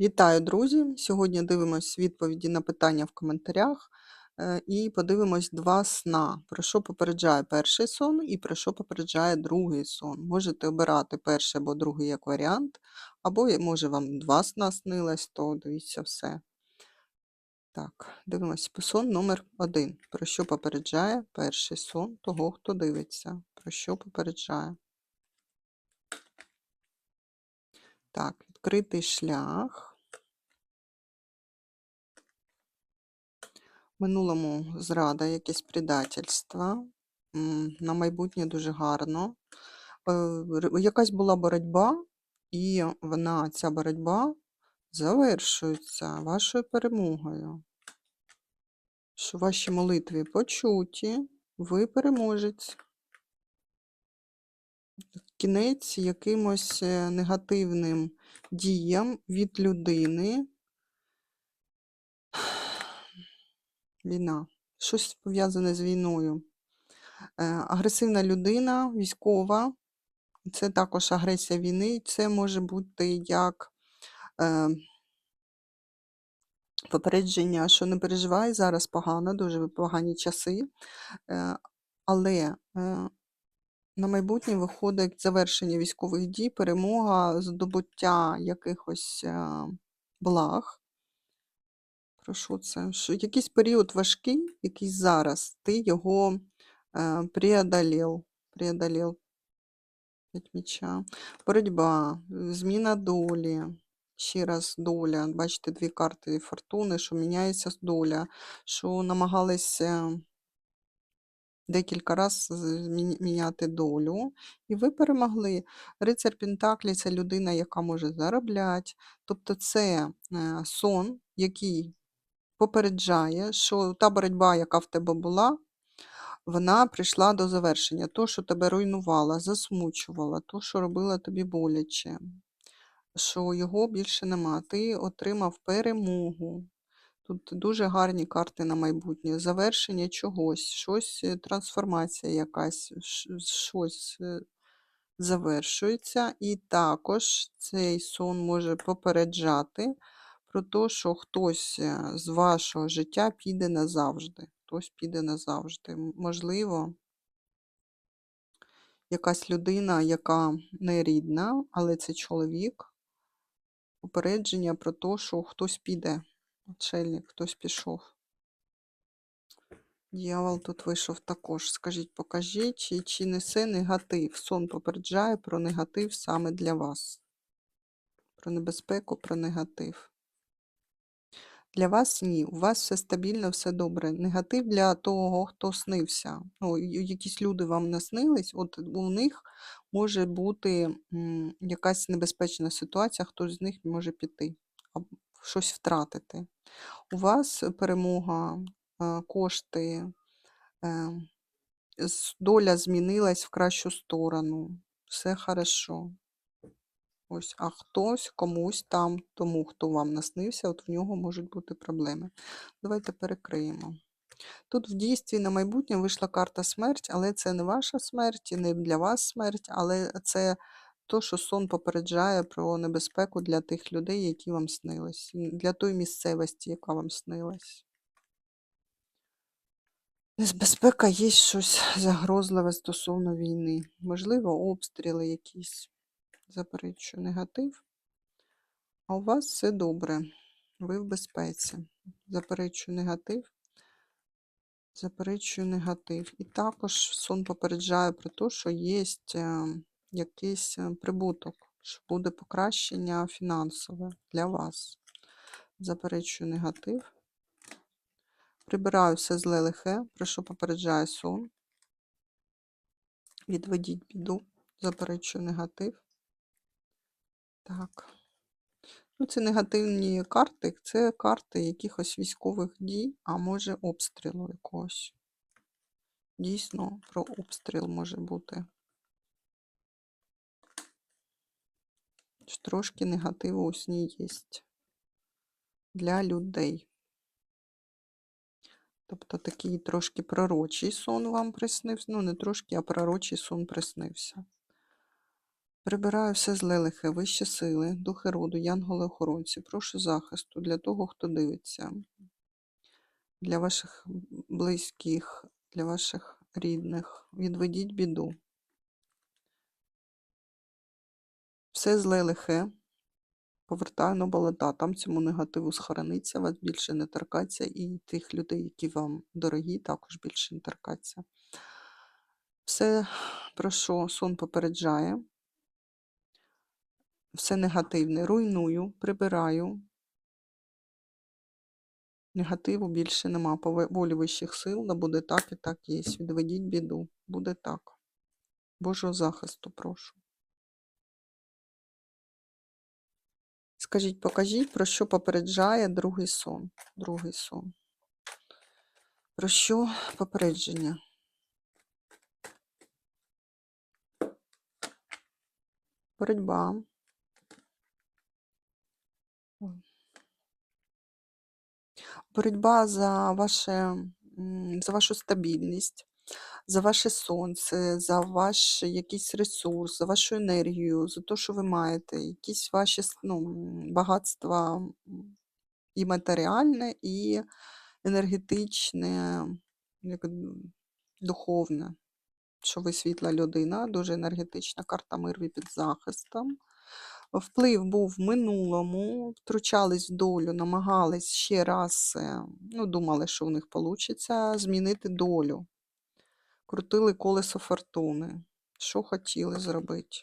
Вітаю, друзі! Сьогодні дивимось відповіді на питання в коментарях е, і подивимось два сна. Про що попереджає перший сон і про що попереджає другий сон. Можете обирати перший або другий як варіант, або може вам два сна снилось, то дивіться все. Так, дивимось сон номер один. Про що попереджає перший сон того, хто дивиться. Про що попереджає? Так, відкритий шлях. Минулому зрада, якесь предательство. На майбутнє дуже гарно. Е, Якась була боротьба, і вона, ця боротьба, завершується вашою перемогою. Що ваші молитви почуті, ви переможець. Кінець якимось е, негативним діям від людини. Війна. Щось пов'язане з війною. Е, Агресивна людина, військова, це також агресія війни. Це може бути як е, попередження, що не переживай, зараз погано, дуже погані часи. Е, але на майбутнє виходить завершення військових дій, перемога, здобуття якихось благ. Про що це? Що якийсь період важкий, який зараз, ти його е, преодолел. преодолел. П'ять. Боротьба, е, зміна долі. Ще раз доля. Бачите, дві карти фортуни, що міняється доля, що намагалися декілька разів міняти долю, і ви перемогли. Рицар Пентаклі це людина, яка може заробляти. Тобто це е, сон, який попереджає, що та боротьба, яка в тебе була, вона прийшла до завершення. То, що тебе руйнувало, засмучувало, то, що робило тобі боляче, що його більше нема. Ти отримав перемогу. Тут дуже гарні карти на майбутнє. Завершення чогось, щось, е, трансформація якась, щось е, завершується. І також цей сон може попереджати про те, що хтось е, з вашого життя піде назавжди. Хтось піде назавжди. Можливо, якась людина, яка не рідна, але це чоловік. Попередження про те, що хтось піде. Отшельник, хтось пішов. Дьявол тут вийшов також. Скажіть, покажіть, чи, чи несе негатив? Сон попереджає про негатив саме для вас. Про небезпеку, про негатив. Для вас ні. У вас все стабільно, все добре. Негатив для того, хто снився. Ну, якісь люди вам наснились, от у них може бути якась небезпечна ситуація, хтось з них може піти, щось втратити. У вас перемога, кошти, е, доля змінилась в кращу сторону. Все хорошо. Ось, а хтось комусь там, тому хто вам наснився, от в нього можуть бути проблеми. Давайте перекриємо. Тут в дійстві на майбутнє вийшла карта смерть, але це не ваша смерть, і не для вас смерть, але це то, що сон попереджає про небезпеку для тих людей, які вам снились, для тої місцевості, яка вам снилась. Небезпека є щось загрозливе стосовно війни. Можливо, обстріли якісь. Заперечую негатив. А у вас все добре. Ви в безпеці. Заперечую негатив. Заперечую негатив. І також сон попереджає про те, що є якийсь е, прибуток, що буде покращення фінансове для вас. Заперечую негатив. Прибираю все зле лихе, про що попереджає сон. Відведіть біду, заперечую негатив. Так. Ну, це негативні карти, це карти якихось військових дій, а може обстрілу якогось. Дійсно, про обстріл може бути. Трошки негативу у сні є для людей. Тобто такий трошки пророчий сон вам приснився. Ну, не трошки, а пророчий сон приснився. Прибираю все зле лихе, вищі сили, духи роду, янголи-охоронці. Прошу захисту для того, хто дивиться, для ваших близьких, для ваших рідних. Відведіть біду. Все зле лихе. Повертаю на болота, там цьому негативу схорониться, вас більше не торкаться, і тих людей, які вам дорогі, також більше не торкаться. Все, про що сон попереджає, все негативне руйную, прибираю. Негативу більше нема. По волі вищих сил, да буде так і так є. Відведіть біду. Буде так. Божого захисту прошу. Скажіть, покажіть, про що попереджає другий сон. Другий сон. Про що попередження? Боротьба. Боротьба за ваше, за вашу стабільність, за ваше сонце, за ваш якийсь ресурс, за вашу енергію, за те, що ви маєте, якісь ваші ну, багатства і матеріальне, і енергетичне, як духовне. Що ви світла людина, дуже енергетична карта мир під захистом. Вплив був в минулому, втручались в долю, намагались ще раз, е, ну, думали, що у них вийде, змінити долю. Крутили колесо фортуни. Що хотіли зробити?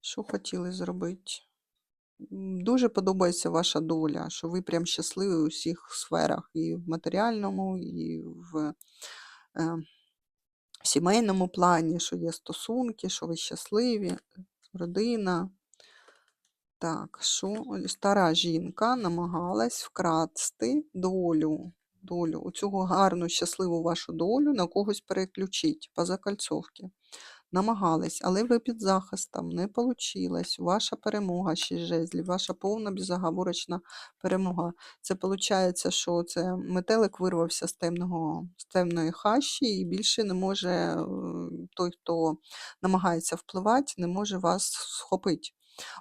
Що хотіли зробити? Дуже подобається ваша доля, що ви прям щасливі у всіх сферах, і в матеріальному, і в е, в сімейному плані, що є стосунки, що ви щасливі, родина. Так, що стара жінка намагалась вкрасти долю, долю, оцю гарну, щасливу вашу долю на когось переключити по закольцовці. Намагались, але ви під захистом, не вийшло. Ваша перемога, шість жезлів, ваша повна безоговорочна перемога. Це виходить, що це метелик вирвався з, темного, з темної хащі і більше не може е, той, хто намагається впливати, не може вас схопити.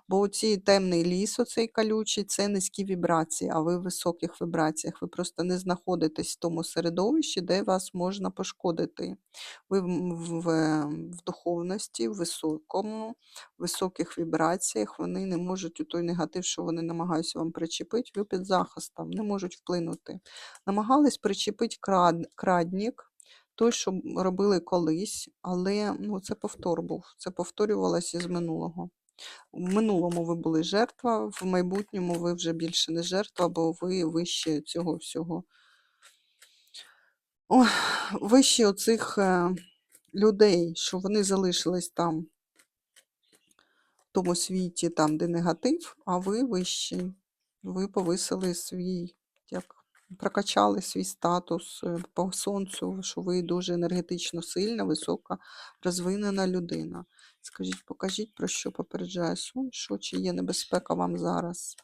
Бо оцей темний ліс, оцей колючий, це низькі вібрації, а ви в високих вібраціях. Ви просто не знаходитесь в тому середовищі, де вас можна пошкодити. Ви в, в, в духовності, в високому, високих вібраціях, вони не можуть у той негатив, що вони намагаються вам причепити, ви під захистом, не можуть вплинути. Намагались причепити крад, краднік. Той, що робили колись, але ну, це повтор був. Це повторювалося із минулого. В минулому ви були жертва, в майбутньому ви вже більше не жертва, бо ви вище цього всього. Ой, вище оцих е, людей, що вони залишились там, в тому світі, там, де негатив, а ви вищі. Ви повисили свій, прокачали свій статус е, по сонцю, що ви дуже енергетично сильна, висока, розвинена людина. Скажіть, покажіть, про що попереджає сон, що чи є небезпека вам зараз.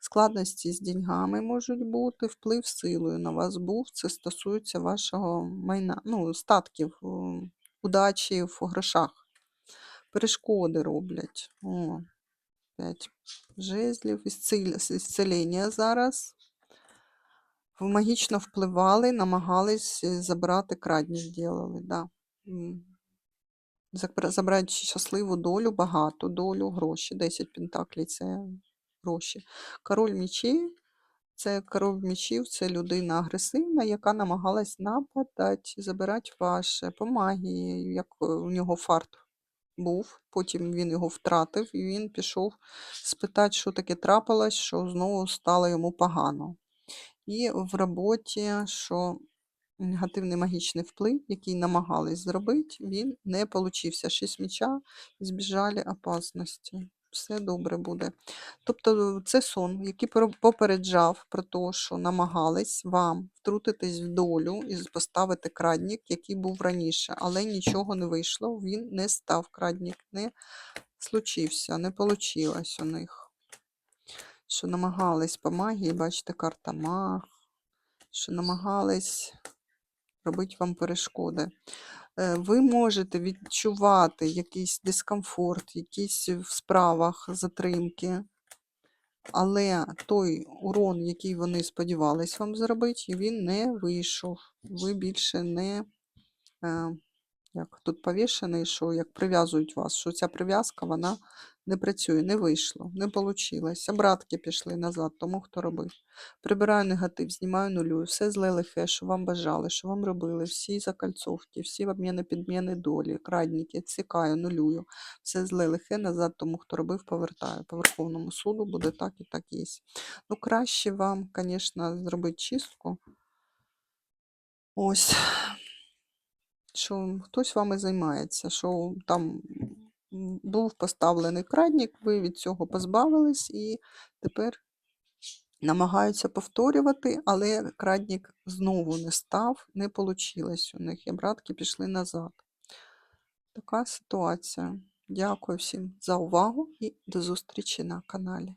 Складності з деньгами можуть бути, вплив силою на вас був. Це стосується вашого майна, ну, статків, удачі в грошах. Перешкоди роблять. О, 5 жезлів, ісцілення зараз. Магічно впливали, намагались е, забрати крадні зробили, да. Забрати щасливу долю, багату долю, гроші. 10 пентаклей це гроші. Король мечів це король мечів, це людина агресивна, яка намагалась нападати, забирати ваше по магії, як е, у нього фарт був. Потім він його втратив, і він пішов спитати, що таке трапилось, що знову стало йому погано. І в роботі, що негативний магічний вплив, який намагались зробити, він не получився. Шість меча, збіжали опасності. Все добре буде. Тобто це сон, який попереджав про те, що намагались вам втрутитись в долю і поставити крадник, який був раніше, але нічого не вийшло. Він не став крадник, не случився, не вийшло у них. Що намагались по магії, бачите, карта маг, що намагались робити вам перешкоди. Е, Ви можете відчувати якийсь дискомфорт, якісь в справах затримки, але той урон, який вони сподівались вам зробити, він не вийшов. Ви більше не, е, як тут повішений, що як прив'язують вас, що ця прив'язка вона не працює, не вийшло, не вийшло. Обратки пішли назад, тому хто робив. Прибираю негатив, знімаю нулюю, все зле лихе, що вам бажали, що вам робили, всі закальцовки, всі обміни, підміни долі, крадники, цікаю, нулюю. Все зле лихе назад, тому хто робив, повертаю. По Верховному суду буде так і так є. Ну, краще вам, звісно, зробити чистку. Ось, що хтось вами займається, що там був поставлений крадник, ви від цього позбавились і тепер намагаються повторювати, але крадник знову не став, не вийшло у них, і братки пішли назад. Така ситуація. Дякую всім за увагу і до зустрічі на каналі.